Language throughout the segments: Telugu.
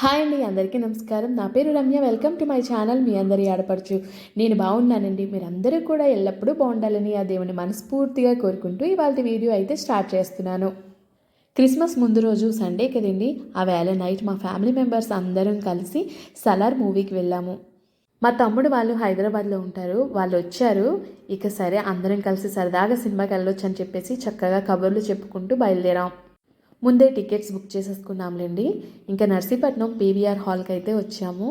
హాయ్ అండి అందరికీ నమస్కారం. నా పేరు Ramya. Welcome to my channel మీ అందరి ఆడపడుచు నేను బాగున్నానండి. మీరందరూ కూడా ఎల్లప్పుడూ బాగుండాలని ఆ దేవుని మనస్ఫూర్తిగా కోరుకుంటూ ఇవాళ వీడియో అయితే స్టార్ట్ చేస్తున్నాను. క్రిస్మస్ ముందు రోజు సండే కదండి ఆ వేళ నైట్ మా ఫ్యామిలీ మెంబర్స్ అందరం కలిసి సలార్ మూవీకి వెళ్ళాము. మా తమ్ముడు వాళ్ళు హైదరాబాద్లో ఉంటారు. వాళ్ళు వచ్చారు. ఇక సరే అందరం కలిసి సరదాగా సినిమాకి వెళ్ళొచ్చు అని చెప్పేసి చక్కగా కబుర్లు చెప్పుకుంటూ బయలుదేరాం. ముందే టికెట్స్ బుక్ చేసేసుకున్నాంలేండి. ఇంకా నర్సీపట్నం పీవీఆర్ హాల్కి అయితే వచ్చాము.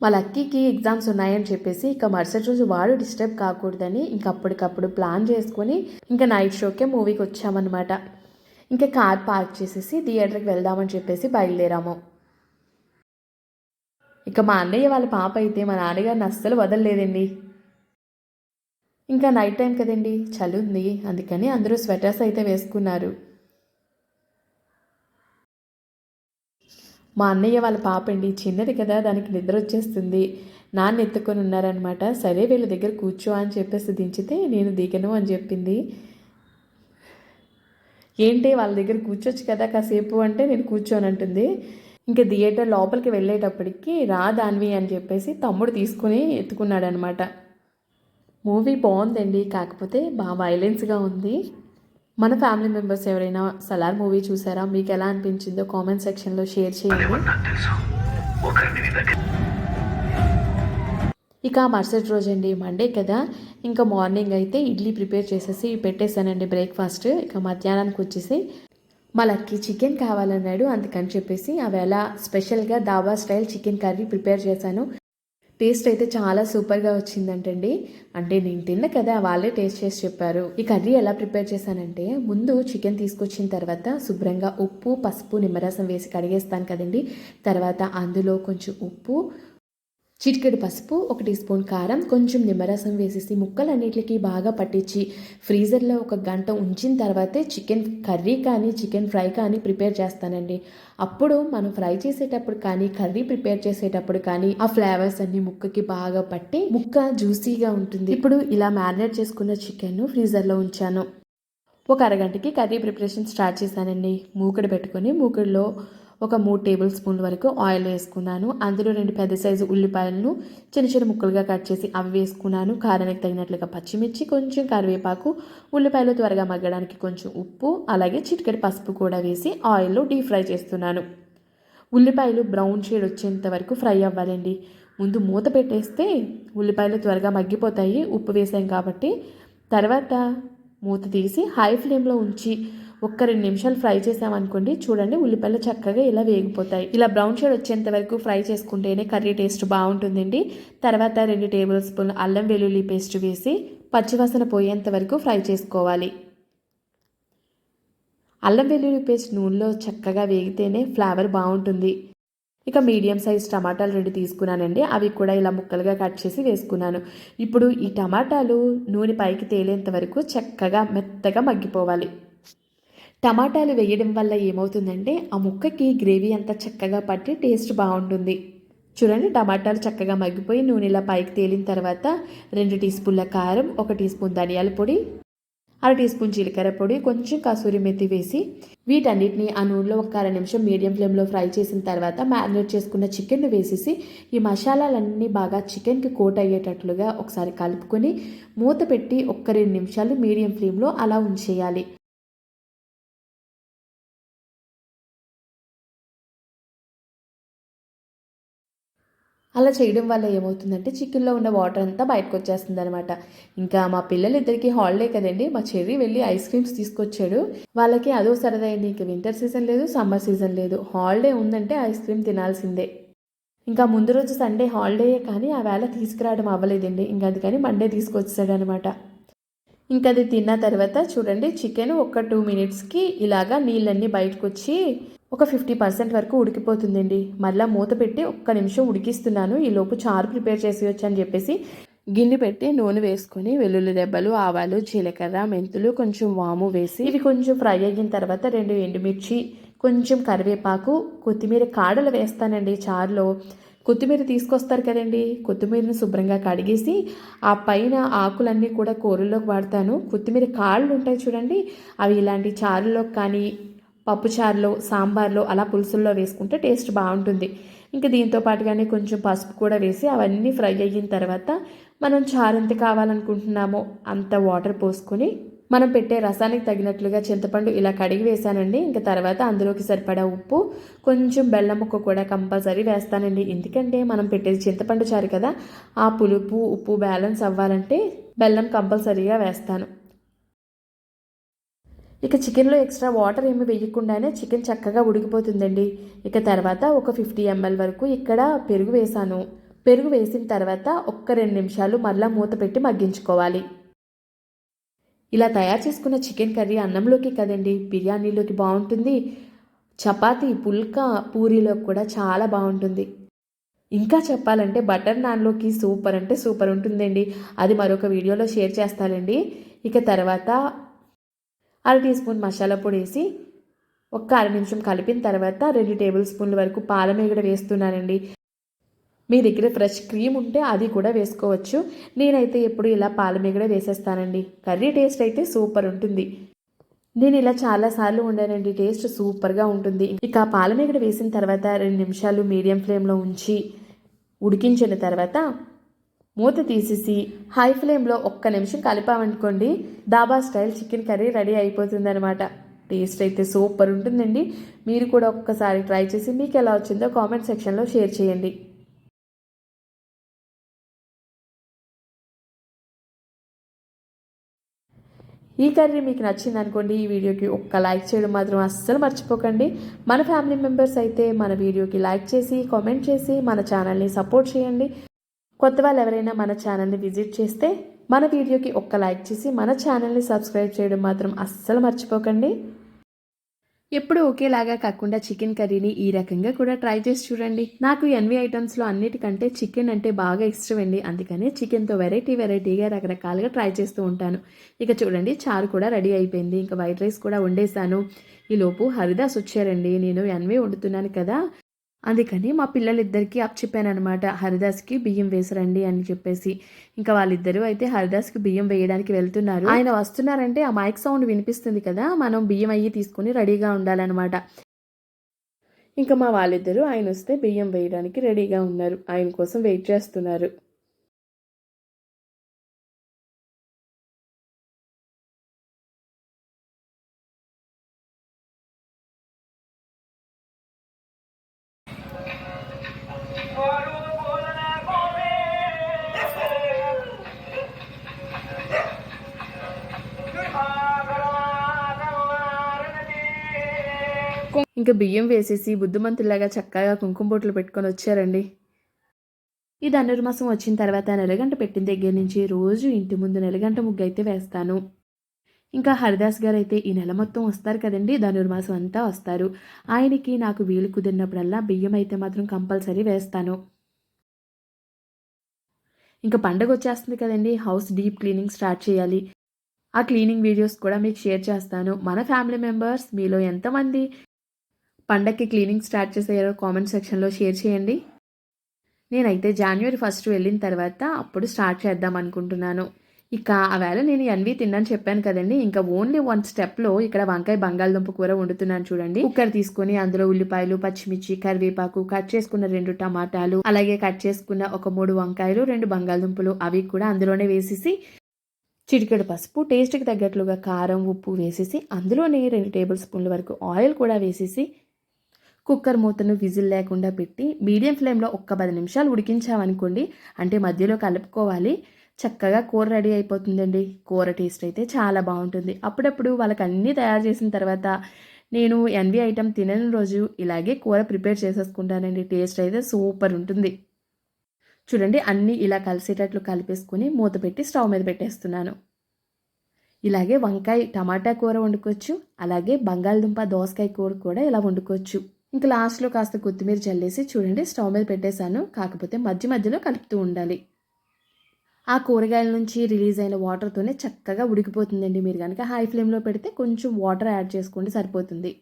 మా లక్కీకి ఎగ్జామ్స్ ఉన్నాయని చెప్పేసి ఇక మరుసటి రోజు వాడు డిస్టర్బ్ కాకూడదని ఇంకా అప్పటికప్పుడు ప్లాన్ చేసుకొని ఇంకా నైట్ షోకే మూవీకి వచ్చామన్నమాట. ఇంకా కార్ పార్క్ చేసేసి థియేటర్కి వెళ్దామని చెప్పేసి బయలుదేరాము. ఇక మా అన్నయ్య వాళ్ళ పాప అయితే మా నాన్నగారిని అస్సలు వదలలేదండి. ఇంకా నైట్ టైం కదండి చలి ఉంది. అందుకని అందరూ స్వెటర్స్ అయితే వేసుకున్నారు. మా అన్నయ్య వాళ్ళ పాప అండి చిన్నది కదా దానికి నిద్ర వచ్చేస్తుంది. నాన్న ఎత్తుకొని ఉన్నారనమాట సరే వీళ్ళ దగ్గర కూర్చో అని చెప్పేసి దించితే నేను దిగను అని చెప్పింది. ఏంటి వాళ్ళ దగ్గర కూర్చోవచ్చు కదా కాసేపు అంటే నేను కూర్చోని అంటుంది. ఇంకా థియేటర్ లోపలికి వెళ్ళేటప్పటికి రా దాన్వి అని చెప్పేసి తమ్ముడు తీసుకుని ఎత్తుకున్నాడనమాట మూవీ బాగుందండి కాకపోతే బాగా వైలెన్స్గా ఉంది. మన ఫ్యామిలీ మెంబర్స్ ఎవరైనా సలార్ మూవీ చూసారా? మీకు ఎలా అనిపించిందో కామెంట్ సెక్షన్లో షేర్ చేయండి. ఇక మరుసటి రోజు అండి మండే కదా. ఇంకా మార్నింగ్ అయితే ఇడ్లీ ప్రిపేర్ చేసేసి పెట్టేశానండి బ్రేక్ఫాస్ట్ ఇక మధ్యాహ్నానికి వచ్చేసి మా లక్కీ చికెన్ కావాలన్నాడు. అందుకని చెప్పేసి ఆవేళ స్పెషల్గా dhaba style chicken curry prepare చేశాను. టేస్ట్ అయితే చాలా సూపర్గా వచ్చిందంటండి. అంటే నేను తిన్న కదా వాళ్ళే టేస్ట్ చేసి చెప్పారు. ఈ కర్రీ ఎలా ప్రిపేర్ చేశానంటే ముందు చికెన్ తీసుకొచ్చిన తర్వాత శుభ్రంగా ఉప్పు పసుపు నిమ్మరసం వేసి కడిగేస్తాను కదండి. తర్వాత అందులో కొంచెం ఉప్పు చిటికెడు పసుపు ఒక టీ స్పూన్ కారం కొంచెం నిమ్మరసం వేసేసి ముక్కలన్నిటికీ బాగా పట్టించి ఫ్రీజర్లో ఒక గంట ఉంచిన తర్వాతే చికెన్ కర్రీ కానీ చికెన్ ఫ్రై కానీ ప్రిపేర్ చేస్తానండి. అప్పుడు మనం ఫ్రై చేసేటప్పుడు కానీ కర్రీ ప్రిపేర్ చేసేటప్పుడు కానీ ఆ ఫ్లేవర్స్ అన్ని ముక్కకి బాగా పట్టి ముక్క జ్యూసీగా ఉంటుంది. ఇప్పుడు ఇలా మ్యారినేట్ చేసుకున్న చికెన్ ఫ్రీజర్లో ఉంచాను. ఒక అరగంటకి కర్రీ ప్రిపరేషన్ స్టార్ట్ చేశానండి. మూకుడు పెట్టుకొని మూకుడులో ఒక మూడు టేబుల్ స్పూన్ల వరకు ఆయిల్ వేసుకున్నాను. అందులో రెండు పెద్ద సైజు ఉల్లిపాయలను చిన్న చిన్న ముక్కలుగా కట్ చేసి అవి వేసుకున్నాను. కారానికి తగినట్లుగా పచ్చిమిర్చి కొంచెం కరివేపాకు ఉల్లిపాయలు త్వరగా మగ్గడానికి కొంచెం ఉప్పు అలాగే చిటికెడు పసుపు కూడా వేసి ఆయిల్లో డీప్ ఫ్రై చేస్తున్నాను. ఉల్లిపాయలు బ్రౌన్ షేడ్ వచ్చేంత వరకు ఫ్రై అవ్వాలండి. ముందు మూత పెట్టేస్తే ఉల్లిపాయలు త్వరగా మగ్గిపోతాయి. ఉప్పు వేసాం కాబట్టి తర్వాత మూత తీసి హై ఫ్లేమ్లో ఉంచి ఒక్క రెండు నిమిషాలు ఫ్రై చేసామనుకోండి చూడండి ఉల్లిపాయలు చక్కగా ఇలా వేగిపోతాయి. ఇలా బ్రౌన్ షేడ్ వచ్చేంత వరకు ఫ్రై చేసుకుంటేనే కర్రీ టేస్ట్ బాగుంటుందండి. తర్వాత రెండు టేబుల్ స్పూన్ అల్లం వెల్లుల్లి పేస్ట్ వేసి పచ్చివాసన పోయేంత వరకు ఫ్రై చేసుకోవాలి. అల్లం వెల్లుల్లి పేస్ట్ నూనెలో చక్కగా వేగితేనే ఫ్లేవర్ బాగుంటుంది. ఇక మీడియం సైజ్ టమాటాలు రెండు తీసుకున్నానండి. అవి కూడా ఇలా ముక్కలుగా కట్ చేసి వేసుకున్నాను. ఇప్పుడు ఈ టమాటాలు నూనె పైకి తేలేంత వరకు చక్కగా మెత్తగా మగ్గిపోవాలి. టమాటాలు వేయడం వల్ల ఏమవుతుందంటే ఆ ముక్కకి గ్రేవీ అంతా చక్కగా పట్టి టేస్ట్ బాగుంటుంది. చూడండి టమాటాలు చక్కగా మగ్గిపోయి నూనెలా పైకి తేలిన తర్వాత రెండు టీ స్పూన్ల కారం ఒక టీ స్పూన్ ధనియాల పొడి అర టీ స్పూన్ జీలకర్ర పొడి కొంచెం కసూరి మెత్తి వేసి వీటన్నిటిని ఆ నూనెలో ఒక అర నిమిషం మీడియం ఫ్లేమ్లో ఫ్రై చేసిన తర్వాత మ్యారినేట్ చేసుకున్న చికెన్ వేసేసి ఈ మసాలాలన్నీ బాగా చికెన్కి కోట్ అయ్యేటట్లుగా ఒకసారి కలుపుకొని మూత పెట్టి ఒక్క రెండు నిమిషాలు మీడియం ఫ్లేమ్లో అలా ఉంచేయాలి. అలా చేయడం వల్ల ఏమవుతుందంటే చికెన్లో ఉన్న వాటర్ అంతా బయటకు వచ్చేస్తుంది అనమాట ఇంకా మా పిల్లలిద్దరికి హాలిడే కదండి మా చెర్రీ వెళ్ళి ఐస్ క్రీమ్స్ తీసుకొచ్చాడు. వాళ్ళకి అదో సరదా అండి ఇంకా వింటర్ సీజన్ లేదు సమ్మర్ సీజన్ లేదు. హాలిడే ఉందంటే ఐస్ క్రీమ్ తినాల్సిందే. ఇంకా ముందు రోజు సండే హాలిడేయే కానీ ఆ వేళ తీసుకురావడం అవ్వలేదండి. ఇంకా అందుకని మండే తీసుకొచ్చాడు అనమాట ఇంకా అది తిన్న తర్వాత చూడండి చికెన్ ఒక టూ మినిట్స్కి ఇలాగా నీళ్ళన్నీ బయటకు వచ్చి ఒక ఫిఫ్టీ పర్సెంట్ వరకు ఉడికిపోతుందండి. మళ్ళీ మూత పెట్టి ఒక్క నిమిషం ఉడికిస్తున్నాను. ఈ లోపు చారు ప్రిపేర్ చేసేయచ్చు అని చెప్పేసి గిన్నె పెట్టి నూనె వేసుకొని వెల్లుల్లి దెబ్బలు ఆవాలు జీలకర్ర మెంతులు కొంచెం వాము వేసి ఇవి కొంచెం ఫ్రై అయిన తర్వాత రెండు ఎండుమిర్చి కొంచెం కరివేపాకు కొత్తిమీర కాడలు వేస్తానండి చారులో. కొత్తిమీర తీసుకొస్తారు కదండి. కొత్తిమీరను శుభ్రంగా కడిగేసి ఆ పైన ఆకులన్నీ కూడా కూరల్లోకి వాడతాను. కొత్తిమీర కాళ్ళు ఉంటాయి చూడండి. అవి ఇలాంటి చారులో కానీ పప్పుచారులో సాంబార్లో అలా పులుసుల్లో వేసుకుంటే టేస్ట్ బాగుంటుంది. ఇంకా దీంతో పాటుగానే కొంచెం పసుపు కూడా వేసి అవన్నీ ఫ్రై అయిన తర్వాత మనం చారు ఎంత కావాలనుకుంటున్నామో అంత వాటర్ పోసుకొని మనం పెట్టే రసానికి తగినట్లుగా చింతపండు ఇలా కడిగి వేసానండి ఇంకా తర్వాత అందులోకి సరిపడా ఉప్పు కొంచెం బెల్లం ముక్క కూడా కంపల్సరీ వేస్తానండి. ఎందుకంటే మనం పెట్టేది చింతపండు చారు కదా ఆ పులుపు ఉప్పు బ్యాలెన్స్ అవ్వాలంటే బెల్లం కంపల్సరీగా వేస్తాను. ఇక చికెన్లో ఎక్స్ట్రా వాటర్ ఏమి వేయకుండానే చికెన్ చక్కగా ఉడికిపోతుందండి. ఇక తర్వాత ఒక ఫిఫ్టీ ఎంఎల్ వరకు ఇక్కడ పెరుగు వేసాను పెరుగు వేసిన తర్వాత ఒక్క రెండు నిమిషాలు మళ్ళా మూత పెట్టి మగ్గించుకోవాలి. ఇలా తయారు చేసుకున్న చికెన్ కర్రీ అన్నంలోకి కదండి. బిర్యానీలోకి బాగుంటుంది. చపాతీ పుల్కా పూరీలోకి కూడా చాలా బాగుంటుంది. ఇంకా చెప్పాలంటే బటర్ నాన్లోకి సూపర్ అంటే సూపర్ ఉంటుందండి. అది మరొక వీడియోలో షేర్ చేస్తానండి. ఇక తర్వాత అర టీ స్పూన్ మసాలా పొడి వేసి ఒక్క అర నిమిషం కలిపిన తర్వాత రెండు టేబుల్ స్పూన్ల వరకు పాలమేగడ వేస్తున్నానండి. మీ దగ్గర ఫ్రెష్ క్రీమ్ ఉంటే అది కూడా వేసుకోవచ్చు. నేనైతే ఎప్పుడు ఇలా పాల మీగడ వేసేస్తానండి. కర్రీ టేస్ట్ అయితే సూపర్ ఉంటుంది. నేను ఇలా చాలాసార్లు వండానండి. టేస్ట్ సూపర్గా ఉంటుంది. ఇక పాల మీగడ వేసిన తర్వాత రెండు నిమిషాలు మీడియం ఫ్లేమ్లో ఉంచి ఉడికించిన తర్వాత మూత తీసేసి హై ఫ్లేమ్లో ఒక్క నిమిషం కలిపామనుకోండి dhaba style chicken curry ready అయిపోతుందనమాట taste అయితే సూపర్ ఉంటుందండి. మీరు కూడా ఒక్కసారి ట్రై చేసి మీకు ఎలా వచ్చిందో కామెంట్ సెక్షన్లో షేర్ చేయండి. ఈ కర్రీ మీకు నచ్చింది అనుకోండి ఈ వీడియోకి ఒక్క లైక్ చేయడం మాత్రం అస్సలు మర్చిపోకండి. మన ఫ్యామిలీ మెంబర్స్ అయితే మన వీడియోకి లైక్ చేసి కామెంట్ చేసి మన ఛానల్ని సపోర్ట్ చేయండి. కొత్త వాళ్ళు ఎవరైనా మన ఛానల్ని విజిట్ చేస్తే మన వీడియోకి ఒక్క లైక్ చేసి మన ఛానల్ని సబ్స్క్రైబ్ చేయడం మాత్రం అస్సలు మర్చిపోకండి. ఎప్పుడు ఒకేలాగా కాకుండా చికెన్ కర్రీని ఈ రకంగా కూడా ట్రై చేసి చూడండి. నాకు ఎన్వి ఐటమ్స్లో అన్నిటికంటే చికెన్ అంటే బాగా ఇష్టం అండి. అందుకనే చికెన్తో వెరైటీ వెరైటీగా రకరకాలుగా ట్రై చేస్తూ ఉంటాను. ఇక చూడండి చారు కూడా రెడీ అయిపోయింది. ఇంకా వైట్ రైస్ కూడా వండేసాను ఈలోపు హరిదాస్ వచ్చారండి. నేను ఎన్వి వండుతున్నాను కదా. అందుకని మా పిల్లలిద్దరికీ అప్ చెప్పానమాట హరిదాస్కి బియ్యం వేసరండి అని చెప్పేసి. ఇంకా వాళ్ళిద్దరూ అయితే హరిదాస్కి బియ్యం వేయడానికి వెళ్తున్నారు. ఆయన వస్తున్నారంటే ఆ మైక్ సౌండ్ వినిపిస్తుంది కదా మనం బియ్యం అయ్యి తీసుకుని రెడీగా ఉండాలన్నమాట. ఇంకా మా వాళ్ళిద్దరూ ఆయన వస్తే బియ్యం వేయడానికి రెడీగా ఉన్నారు. ఆయన కోసం వెయిట్ చేస్తున్నారు. ఇంకా బియ్యం వేసేసి బుద్ధిమంతులాగా చక్కగా కుంకుమ బొట్లు పెట్టుకొని వచ్చారండి. ఈ ధనుర్మాసం వచ్చిన తర్వాత నెలగంట పెట్టిన దగ్గర నుంచి రోజు ఇంటి ముందు నెలగంట ముగ్గు అయితే వేస్తాను. ఇంకా హరిదాస్ గారు అయితే ఈ నెల మొత్తం వస్తారు కదండి ధనుర్మాసం అంతా వస్తారు. ఆయనకి నాకు వీలు కుదిరినప్పుడల్లా బియ్యం అయితే మాత్రం కంపల్సరీ వేస్తాను. ఇంకా పండగ వచ్చేస్తుంది కదండి హౌస్ డీప్ క్లీనింగ్ స్టార్ట్ చేయాలి. ఆ క్లీనింగ్ వీడియోస్ కూడా మీకు షేర్ చేస్తాను. మన ఫ్యామిలీ మెంబర్స్ మీలో ఎంతమంది పండక్కి క్లీనింగ్ స్టార్ట్ చేసారో కామెంట్ సెక్షన్లో షేర్ చేయండి. నేనైతే జనవరి ఫస్ట్ వెళ్ళిన తర్వాత అప్పుడు స్టార్ట్ చేద్దాం అనుకుంటున్నాను. ఇక ఆవేళ నేను ఎన్వి తిన్నాను చెప్పాను కదండి. ఇంకా ఓన్లీ వన్ స్టెప్లో ఇక్కడ వంకాయ బంగాళదుంప కూర వండుతున్నాను చూడండి. కుక్కర్ తీసుకొని అందులో ఉల్లిపాయలు పచ్చిమిర్చి కరివేపాకు కట్ చేసుకున్న రెండు టమాటాలు అలాగే కట్ చేసుకున్న ఒక మూడు వంకాయలు రెండు బంగాళదుంపలు అవి కూడా అందులోనే వేసేసి చిటికెడు పసుపు టేస్ట్కి తగ్గట్లుగా కారం ఉప్పు వేసేసి అందులోనే రెండు టేబుల్ స్పూన్ల వరకు ఆయిల్ కూడా వేసేసి కుక్కర్ మూతను విజిల్ లేకుండా పెట్టి మీడియం ఫ్లేమ్లో ఒక్క పది నిమిషాలు ఉడికించామనుకోండి అంటే మధ్యలో కలుపుకోవాలి చక్కగా కూర రెడీ అయిపోతుందండి. కూర టేస్ట్ అయితే చాలా బాగుంటుంది. అప్పుడప్పుడు వాళ్ళకి అన్నీ తయారు చేసిన తర్వాత నేను ఎన్వి ఐటెం తినని రోజు ఇలాగే కూర ప్రిపేర్ చేసేసుకుంటానండి. టేస్ట్ అయితే సూపర్ ఉంటుంది. చూడండి అన్నీ ఇలా కలిసేటట్లు కలిపేసుకొని మూత పెట్టి స్టవ్ మీద పెట్టేస్తున్నాను. ఇలాగే వంకాయ టమాటా కూర వండుకోవచ్చు. అలాగే బంగాళదుంప దోసకాయ కూర కూడా ఇలా వండుకోవచ్చు. ఇంకా లాస్ట్లో కాస్త కొత్తిమీర చల్లేసి చూడండి స్టవ్ మీద పెట్టేశాను. కాకపోతే మధ్య మధ్యలో కలుపుతూ ఉండాలి. ఆ కూరగాయల నుంచి రిలీజ్ అయిన వాటర్తోనే చక్కగా ఉడికిపోతుందండి. మీరు కనుక హై ఫ్లేమ్లో పెడితే కొంచెం వాటర్ యాడ్ చేసుకోండి సరిపోతుంది.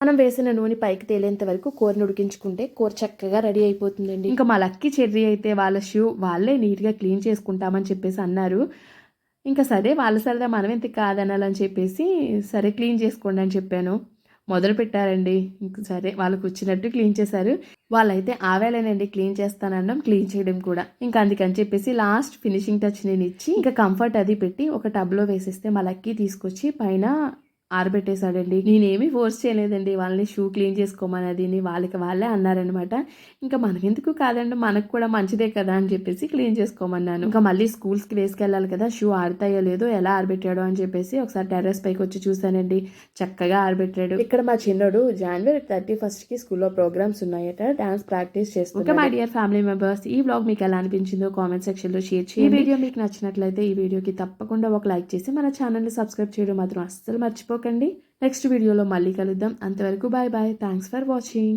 మనం వేసిన నూనె పైకి తేలేంత వరకు కూరను ఉడికించుకుంటే కూర చక్కగా రెడీ అయిపోతుందండి. ఇంకా మా లక్కీ చెర్రీ అయితే వాళ్ళ షూ వాళ్ళే నీట్గా క్లీన్ చేసుకుంటామని చెప్పేసి అన్నారు. ఇంకా సరే వాళ్ళ సరదా మనం ఎంత కాదనాలని చెప్పేసి సరే క్లీన్ చేసుకోండి అని చెప్పాను. మొదలు పెట్టారండి సరే వాళ్ళకు వచ్చినట్టు క్లీన్ చేశారు. వాళ్ళైతే ఆవేలేనండి క్లీన్ చేస్తానడం క్లీన్ చేయడం కూడా. ఇంకా అందుకని చెప్పేసి లాస్ట్ ఫినిషింగ్ టచ్ నేను ఇచ్చి ఇంకా కంఫర్ట్ అది పెట్టి ఒక టబ్లో వేసేస్తే మా లక్కీ తీసుకొచ్చి పైన ఆరబెట్టేశాడండి. నేనేమీ ఫోర్స్ చేయలేదండి. వాళ్ళని షూ క్లీన్ చేసుకోమని అది వాళ్ళకి వాళ్ళే అన్నారనమాట ఇంకా మనకెందుకు కాదండి? మనకు కూడా మంచిదే కదా అని చెప్పేసి క్లీన్ చేసుకోమన్నాను. ఇంకా మళ్ళీ స్కూల్స్కి వేసుకెళ్ళాలి కదా షూ ఆడతాయో లేదో ఎలా ఆరబెట్టాడో అని చెప్పేసి ఒకసారి టెర్రస్ పైకి వచ్చి చూశానండి. చక్కగా ఆరబెట్టాడు. ఇక్కడ మా చిన్నోడు జనవరి థర్టీ ఫస్ట్కి స్కూల్లో ప్రోగ్రామ్స్ ఉన్నాయట. డాన్స్ ప్రాక్టీస్ చేస్తున్నాడు. Okay my dear family members ఈ బ్లాగ్ మీకు ఎలా అనిపించిందో కామెంట్ సెక్షన్లో షేర్ చేయండి. ఈ వీడియో మీకు నచ్చినట్లయితే ఈ వీడియోకి తప్పకుండా ఒక లైక్ చేసి మన ఛానల్ని సబ్స్క్రైబ్ చేయడం మాత్రం అస్సలు మర్చిపోకండి నెక్స్ట్ వీడియోలో మళ్ళీ కలుద్దాం. అంతవరకు bye bye thanks for watching